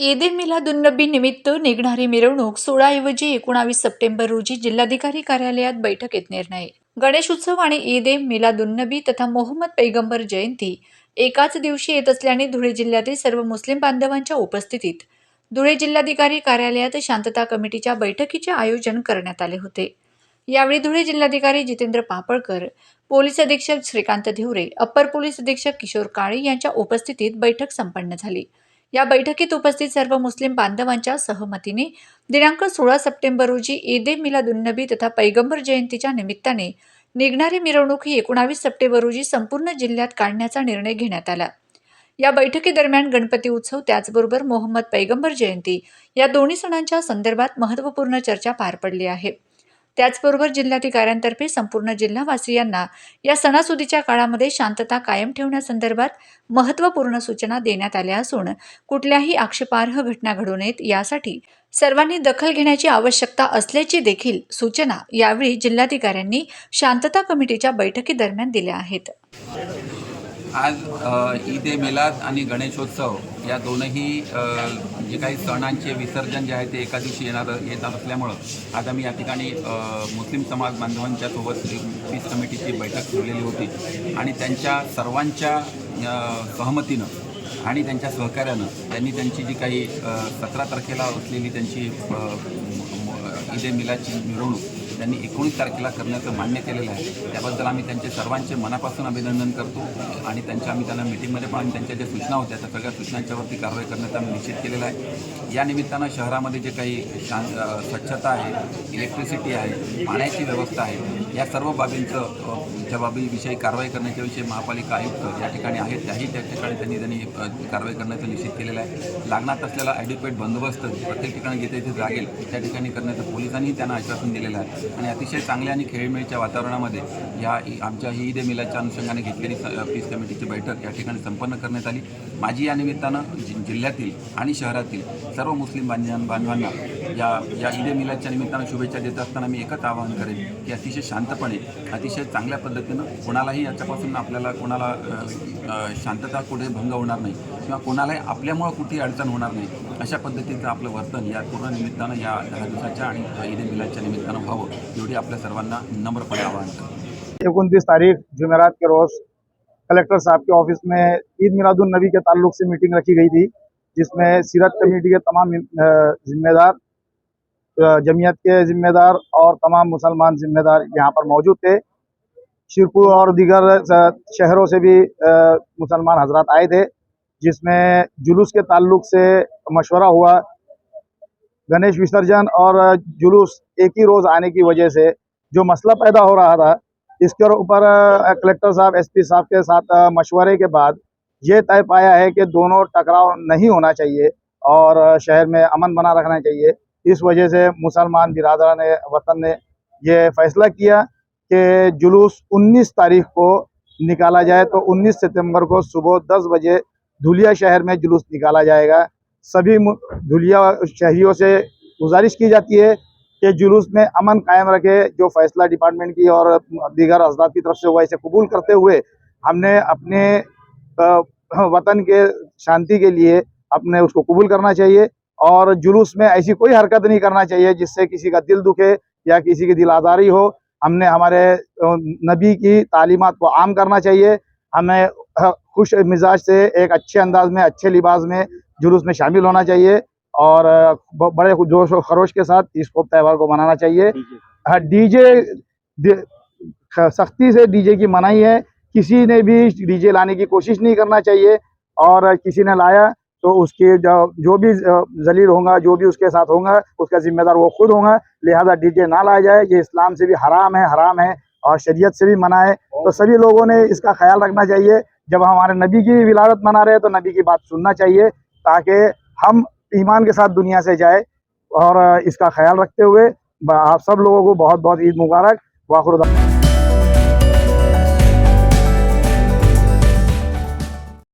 ईद ए मिलादुन्नबी निमित्त निघणारी मिरवणूक सोळाऐवजी एकोणावीस सप्टेंबर रोजी जिल्हाधिकारी कार्यालयात बैठकीत निर्णय. गणेश उत्सव आणि ईद ए मिलादुन्नबी तथा मोहम्मद पैगंबर जयंती एकाच दिवशी येत असल्याने धुळे जिल्ह्यातील सर्व मुस्लिम बांधवांच्या उपस्थितीत धुळे जिल्हाधिकारी कार्यालयात शांतता कमिटीच्या बैठकीचे आयोजन करण्यात आले होते. यावेळी धुळे जिल्हाधिकारी जितेंद्र पापळकर पोलीस अधीक्षक श्रीकांत धिवरे अप्पर पोलीस अधीक्षक किशोर काळे यांच्या उपस्थितीत बैठक संपन्न झाली. या बैठकीत उपस्थित सर्व मुस्लिम बांधवांच्या सहमतीने दिनांक सोळा सप्टेंबर रोजी ईद ए मिलादुन्नबी तथा पैगंबर जयंतीच्या निमित्ताने निघणारी मिरवणूक ही एकोणावीस सप्टेंबर रोजी संपूर्ण जिल्ह्यात काढण्याचा निर्णय घेण्यात आला. या बैठकीदरम्यान गणपती उत्सव त्याचबरोबर मोहम्मद पैगंबर जयंती या दोन्ही सणांच्या संदर्भात महत्त्वपूर्ण चर्चा पार पडली आहे. त्याचबरोबर जिल्हाधिकाऱ्यांतर्फे संपूर्ण जिल्हावासियांना या सणासुदीच्या काळामध्ये शांतता कायम ठेवण्यासंदर्भात महत्त्वपूर्ण सूचना देण्यात आल्या असून कुठल्याही आक्षेपार्ह घटना घडू नयेत यासाठी सर्वांनी दखल घेण्याची आवश्यकता असल्याची देखील सूचना यावेळी जिल्हाधिकाऱ्यांनी शांतता कमिटीच्या बैठकीदरम्यान दिल्या आहेत. आज ईद ए मिलाद आणि गणेशोत्सव या दोनही जे काही सणांचे विसर्जन जे आहे ते एका दिवशी येणार येणार असल्यामुळं आज आम्ही या ठिकाणी मुस्लिम समाज बांधवांच्या सोबत पीस कमिटीची बैठक ठेवलेली होती आणि त्यांच्या सर्वांच्या सहमतीनं आणि त्यांच्या सहकार्यानं त्यांनी त्यांची जी काही सतरा तारखेला असलेली त्यांची ईद ए मिरवणूक त्यांनी एकोणीस तारखेला करण्याचं मान्य केलेलं आहे. त्याबद्दल आम्ही त्यांचे सर्वांचे मनापासून अभिनंदन करतो आणि त्यांच्या आम्ही त्यांना मिटिंगमध्ये पण आम्ही त्यांच्या ज्या सूचना होत्या त्या सगळ्या सूचनांच्यावरती कारवाई करण्याचा आम्ही निश्चित केलेला आहे. या निमित्तानं शहरामध्ये जे काही शांत स्वच्छता आहे इलेक्ट्रिसिटी आहे पाण्याची व्यवस्था आहे या सर्व बाबींचं ज्या बाबीविषयी कारवाई करण्याच्या विषयी महापालिका आयुक्त या ठिकाणी आहेत त्याही त्या ठिकाणी त्यांनी त्यांनी कारवाई करण्याचं निश्चित केलेलं आहे. लागणार असलेला ॲड्युकेट बंदोबस्त प्रत्येक ठिकाणी जिथे जिथे लागेल त्या ठिकाणी करण्याचं पोलिसांनी त्यांना आश्वासन दिलेलं आहे. आणि अतिशय चांगल्या आणि खेळमेळीच्या वातावरणामध्ये या आमच्या ही ईद ए अनुषंगाने घेतलेली पीस कमिटीची बैठक या ठिकाणी संपन्न करण्यात आली. माझी या निमित्तानं जि जिल्ह्यातील आणि शहरातील सर्व मुस्लिम बांधवां बांधवांना या या ईद ए निमित्तानं शुभेच्छा देत असताना मी एकच आवाहन करेन की अतिशय शांतपणे अतिशय चांगल्या पद्धतीनं कोणालाही याच्यापासून आपल्याला कोणाला शांतता कुठे भंग होणार नाही किंवा कोणालाही आपल्यामुळं कुठेही अडचण होणार नाही. अशा पद्धतीचं आपलं वर्तन या पूर्ण निमित्तानं या दहा आणि ईद ए मिलादच्या निमित्तानं व्हावं, एवढी आपल्या सर्वांना नम्रपणे आवाहन उनतीस तारीख, जुमेरात के रोज़, कलेक्टर साहब के ऑफ़िस में ईद मिलादुलनबी के ताल्लुक से मीटिंग रखी गई थी, जिसमें सीरत कमेटी के तमाम जिम्मेदार जमीयत के जिम्मेदार और तमाम मुसलमान जिम्मेदार यहाँ पर मौजूद थे। शिरपुर और दीगर शहरों से भी मुसलमान हजरात आए थे। जिसमें जुलूस के ताल्लुक से मशवरा हुआ। गणेश विसर्जन और जुलूस एक ही रोज़ आने की वजह से जो मसला पैदा हो रहा था, इसके ऊपर कलेक्टर साहब एसपी साहब के साथ मशवरे के बाद ये तय पाया है कि दोनों टकराव नहीं होना चाहिए और शहर में अमन बना रखना चाहिए। इस वजह से मुसलमान बिरादरान वतन ने ये फैसला किया कि जुलूस 19 तारीख को निकाला जाए तो 19 सितंबर को सुबह 10 बजे धुलिया शहर में जुलूस निकाला जाएगा। सभी धुलिया शहरियों से गुजारिश की जाती है कि जुलूस में अमन कायम रखे, जो फैसला डिपार्टमेंट की और दीगर हजरात की तरफ़ से हुआ, इसे कबूल करते हुए हमने अपने वतन के शांति के लिए अपने उसको कबूल करना चाहिए और जुलूस में ऐसी कोई हरकत नहीं करना चाहिए जिससे किसी का दिल दुखे या किसी की दिल आज़ारी हो। हमने हमारे नबी की तालीमत को आम करना चाहिए। हमें खुश मिजाज से एक अच्छे अंदाज में अच्छे लिबास में जुलूस में शामिल होना चाहिए और बड़े जोश और खरोश के साथ इस त्यौहार को मनाना चाहिए। हाँ। डीजे सख्ती से डीजे की मनाही है। किसी ने भी डीजे लाने की कोशिश नहीं करना चाहिए और किसी ने लाया तो उसके जो जो भी जलील होगा जो भी उसके साथ होगा उसका जिम्मेदार वो खुद होगा। लिहाजा डीजे ना लाया जाए ये इस्लाम से भी हराम है हराम है और शरीयत से भी मना है। तो सभी लोगों ने इसका ख्याल रखना चाहिए जब हमारे नबी की विलादत मना रहे हैं तो नबी की बात सुनना चाहिए, ताकि हम ईमान के साथ दुनिया से जाए और इसका ख्याल रखते हुए, आप सब लोगों को बहुत बहुत ईद मुबारक, वाखुर